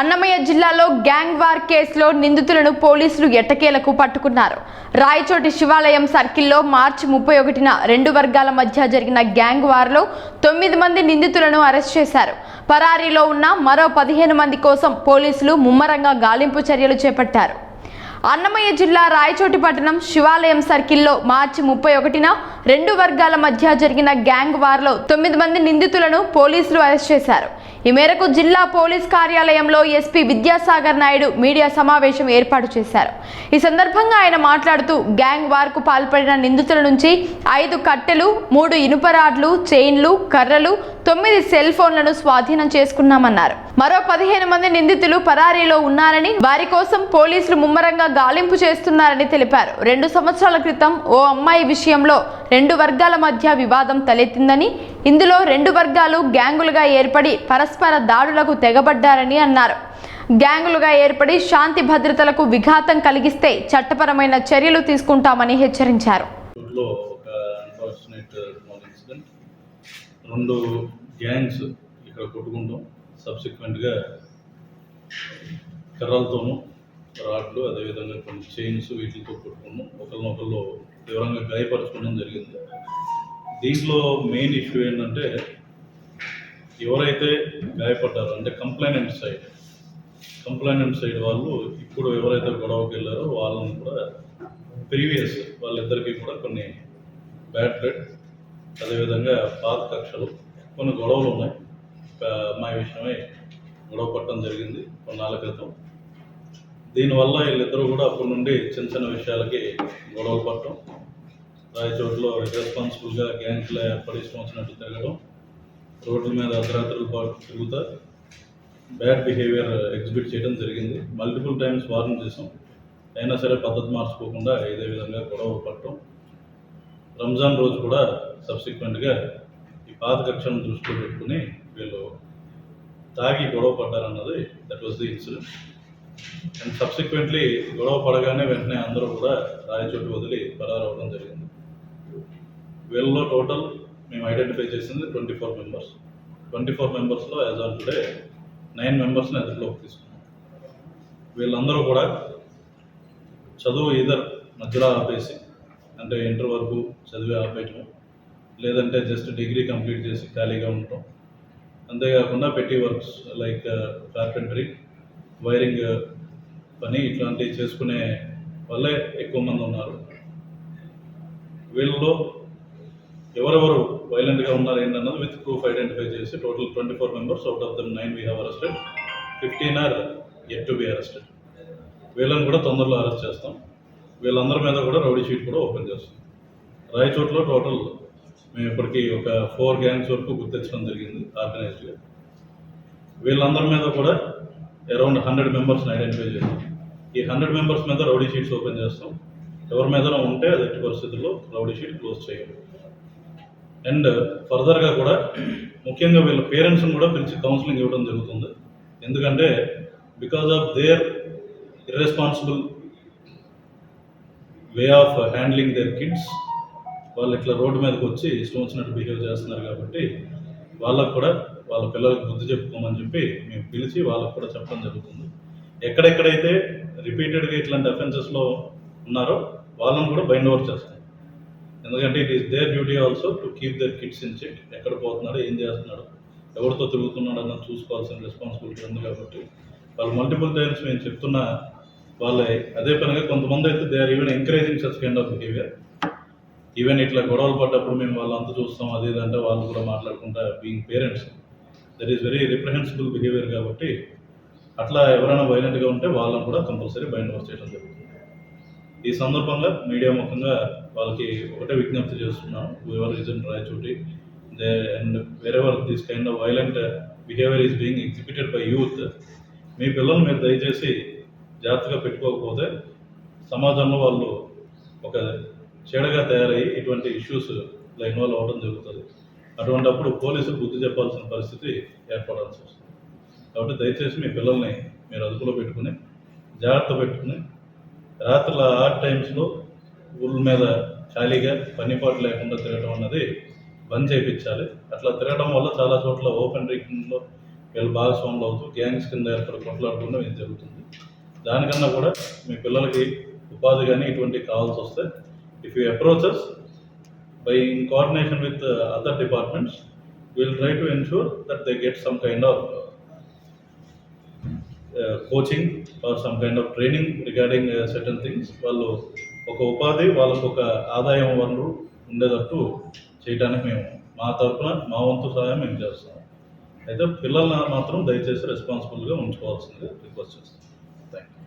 అన్నమయ్య జిల్లాలో gang war కేసులో నిందితులను పోలీసులు ఎట్టకేలకు పట్టుకున్నారు. రాయచోటి శివాలయం సర్కిల్లో మార్చి ముప్పై ఒకటిన రెండు వర్గాల మధ్య జరిగిన గ్యాంగ్ వార్లో తొమ్మిది మంది నిందితులను అరెస్ట్ చేశారు. పరారీలో ఉన్న మరో పదిహేను మంది కోసం పోలీసులు ముమ్మరంగా గాలింపు చర్యలు చేపట్టారు. అన్నమయ్య జిల్లా రాయచోటి పట్టణం శివాలయం సర్కిల్లో మార్చి ముప్పై ఒకటిన రెండు వర్గాల మధ్య జరిగిన గ్యాంగ్ వార్లో తొమ్మిది మంది నిందితులను పోలీసులు అరెస్ట్ చేశారు. ఈ మేరకు జిల్లా పోలీస్ కార్యాలయంలో ఎస్పీ విద్యాసాగర్ నాయుడు మీడియా సమావేశం ఏర్పాటు చేశారు. ఈ సందర్భంగా ఆయన మాట్లాడుతూ గ్యాంగ్ వార్కు పాల్పడిన నిందితుల నుంచి ఐదు కట్టెలు మూడు ఇనుప రాడ్లు చైన్లు కర్రలు తొమ్మిది సెల్ ఫోన్లను స్వాధీనం చేసుకున్నామన్నారు. మరో పదిహేను మంది నిందితులు పరారీలో ఉన్నారని వారి కోసం పోలీసులు ముమ్మరంగా గాలింపు చేస్తున్నారని తెలిపారు. రెండు సంవత్సరాల క్రితం ఓ అమ్మాయి విషయంలో రెండు వర్గాల మధ్య వివాదం తలెత్తిందని ఇందులో రెండు వర్గాలు గ్యాంగులుగా ఏర్పడి పరస్పర దాడులకు తెగబడ్డారని అన్నారు. గ్యాంగులుగా ఏర్పడి శాంతి భద్రతలకు విఘాతం కలిగిస్తే చట్టపరమైన చర్యలు తీసుకుంటామని హెచ్చరించారు. రెండు గ్యాంగ్స్ ఇక్కడ కొట్టుకుంటాం. సబ్సిక్వెంట్గా కర్రలతోనూ రాడ్లు అదేవిధంగా కొన్ని చైన్స్ వీటితో కొట్టుకున్నాం ఒకరినొకరు తీవ్రంగా గాయపరచుకోవడం జరిగింది. దీంట్లో మెయిన్ ఇష్యూ ఏంటంటే ఎవరైతే గాయపడ్డారో అంటే కంప్లైనెంట్ సైడ్ కంప్లైనెంట్ సైడ్ వాళ్ళు ఇప్పుడు ఎవరైతే గొడవకి వెళ్ళారో వాళ్ళని కూడా ప్రీవియస్ వాళ్ళిద్దరికీ కూడా కొన్ని బ్యాడ్ బ్లడ్ అదేవిధంగా పాత కక్షలు కొన్ని గొడవలు ఉన్నాయి. అమ్మాయి విషయమై గొడవ పట్టడం జరిగింది కొన్నాళ్ళ క్రితం. దీనివల్ల వీళ్ళిద్దరూ కూడా అప్పటి నుండి చిన్న చిన్న విషయాలకి గొడవలు పట్టడం రాయచోట్లో రెస్పాన్సిబుల్గా గ్యాంగ్స్లో ఏర్పడి వచ్చినట్టు తిరగడం రోడ్ల మీద అర్ధరాత్రులు పాటు తిరుగుతా బ్యాడ్ బిహేవియర్ ఎగ్జిబిట్ చేయడం జరిగింది. మల్టిపుల్ టైమ్స్ వార్న్ చేసాం అయినా సరే పద్ధతి మార్చుకోకుండా ఇదే విధంగా గొడవ పట్టడం. రంజాన్ రోజు కూడా సబ్సిక్వెంట్గా ఈ పాత కక్షను దృష్టిలో పెట్టుకుని వీళ్ళు తాగి గొడవ పడ్డారన్నది that was the incident and subsequently గొడవ పడగానే వెంటనే అందరూ కూడా రాయచోటు వదిలి పరారవడం జరిగింది. వీళ్ళలో టోటల్ మేము ఐడెంటిఫై చేసింది twenty four members twenty four మెంబర్స్లో యాజ్ ఆన్ టుడే నైన్ మెంబర్స్ని అదుపులోకి తీసుకున్నాం. వీళ్ళందరూ కూడా చదువు ఈధర్ మధ్యలో ఆపేసి అంటే ఇంటర్ వరకు చదివి ఆపేయటం లేదంటే జస్ట్ డిగ్రీ కంప్లీట్ చేసి ఖాళీగా ఉండటం అంతేకాకుండా పెట్టి works like uh, carpentry wiring uh, పని ఇట్లాంటివి చేసుకునే వల్లే ఎక్కువ మంది ఉన్నారు. వీళ్ళలో ఎవరెవరు వైలెంట్గా ఉన్నారు ఏంటన్నది విత్ ప్రూఫ్ ఐడెంటిఫై చేసి total twenty four members out of them nine we have arrested fifteen are yet to be arrested వీళ్ళని కూడా తొందరలో అరెస్ట్ చేస్తాం. వీళ్ళందరి మీద కూడా రౌడీ షీట్ కూడా ఓపెన్ చేస్తాం. రాయచోట్లో టోటల్ మేము ఇప్పటికీ ఒక ఫోర్ గ్యాంగ్స్ వరకు గుర్తించడం జరిగింది ఆర్గనైజ్డ్గా. వీళ్ళందరి మీద కూడా అరౌండ్ హండ్రెడ్ మెంబర్స్ని ఐడెంటిఫై చేస్తాం ఈ హండ్రెడ్ మెంబర్స్ మీద రౌడీ షీట్స్ ఓపెన్ చేస్తాం. ఎవరి మీద ఉంటే అది ఎట్టి పరిస్థితుల్లో రౌడీ షీట్ క్లోజ్ చేయాలి. అండ్ ఫర్దర్గా కూడా ముఖ్యంగా వీళ్ళ పేరెంట్స్ని కూడా పిలిచి కౌన్సిలింగ్ ఇవ్వడం జరుగుతుంది. ఎందుకంటే because of their irresponsible way of handling their kids వాళ్ళు ఇట్లా రోడ్డు మీదకి వచ్చి ఇష్టం వచ్చినట్టు బిహేవ్ చేస్తున్నారు కాబట్టి వాళ్ళకు కూడా వాళ్ళ పిల్లలకు బుద్ధి చెప్పుకోమని చెప్పి మేము పిలిచి వాళ్ళకు కూడా చెప్పడం జరుగుతుంది. ఎక్కడెక్కడైతే రిపీటెడ్గా ఇట్లాంటి అఫెన్సెస్లో ఉన్నారో వాళ్ళని కూడా బైండ్ ఓవర్ చేస్తాం. ఎందుకంటే it is their duty also to keep their kids in check ఎక్కడ పోతున్నాడు ఏం చేస్తున్నాడు ఎవరితో తిరుగుతున్నాడు అన్నది చూసుకోవాల్సిన రెస్పాన్సిబిలిటీ ఉంది కాబట్టి వాళ్ళు మల్టిపుల్ టైమ్స్ మేము చెప్తున్న వాళ్ళ అదే పనిగా కొంతమంది అయితే they are even encouraging such kind of behaviour even ఇట్లా గొడవలు పడ్డప్పుడు మేము వాళ్ళంతా చూస్తాం అది ఇదంటే వాళ్ళు కూడా మాట్లాడుకుంటా being parents that is very reprehensible behaviour కాబట్టి అట్లా ఎవరైనా వైలెంట్గా ఉంటే వాళ్ళని కూడా కంపల్సరీ బైండ్ ఓవర్ చేయడం జరుగుతుంది. ఈ సందర్భంగా మీడియా ముఖంగా వాళ్ళకి ఒకటే విజ్ఞప్తి చేస్తున్నాం. Ever reason Rayachoti they and wherever this kind of violent behaviour is being executed by youth మీ పిల్లల్ని మీరు దయచేసి జాగ్రత్తగా పెట్టుకోకపోతే సమాజంలో వాళ్ళు ఒక చెడగా తయారయ్యి ఇటువంటి ఇష్యూస్లో ఇన్వాల్వ్ అవ్వడం జరుగుతుంది. అటువంటప్పుడు పోలీసులు బుద్ధి చెప్పాల్సిన పరిస్థితి ఏర్పడాల్సి వస్తుంది. కాబట్టి దయచేసి మీ పిల్లల్ని మీరు అదుపులో పెట్టుకుని జాగ్రత్త పెట్టుకుని రాత్రుల ఆర్ట్ టైమ్స్లో ఊళ్ళ మీద ఖాళీగా పనిపాటు లేకుండా తిరగడం అన్నది బంద్ చేయించాలి. అట్లా తిరగడం వల్ల చాలా చోట్ల ఓపెన్ డ్రింకింగ్లో వీళ్ళు భాగస్వాములు అవుతూ గ్యాంగ్స్ కింద ఏర్పడి కొట్లాడుకుండా ఇది జరుగుతుంది. దానికన్నా కూడా మీ పిల్లలకి ఉపాధి కానీ ఇటువంటివి కావాల్సి వస్తే if you approaches by in coordination with other departments will try to ensure that they get some kind of coaching or some kind of training regarding certain things వాళ్ళు ఒక ఉపాధి వాళ్ళకు ఒక ఆదాయం వనరు ఉండేటట్టు చేయడానికి మేము మా తరఫున మా వంతు సహాయం మేము చేస్తాం. అయితే పిల్లల్ని మాత్రం దయచేసి రెస్పాన్సిబుల్గా ఉంచుకోవాల్సిందిగా రిక్వెస్ట్ చేస్తాం. Thank you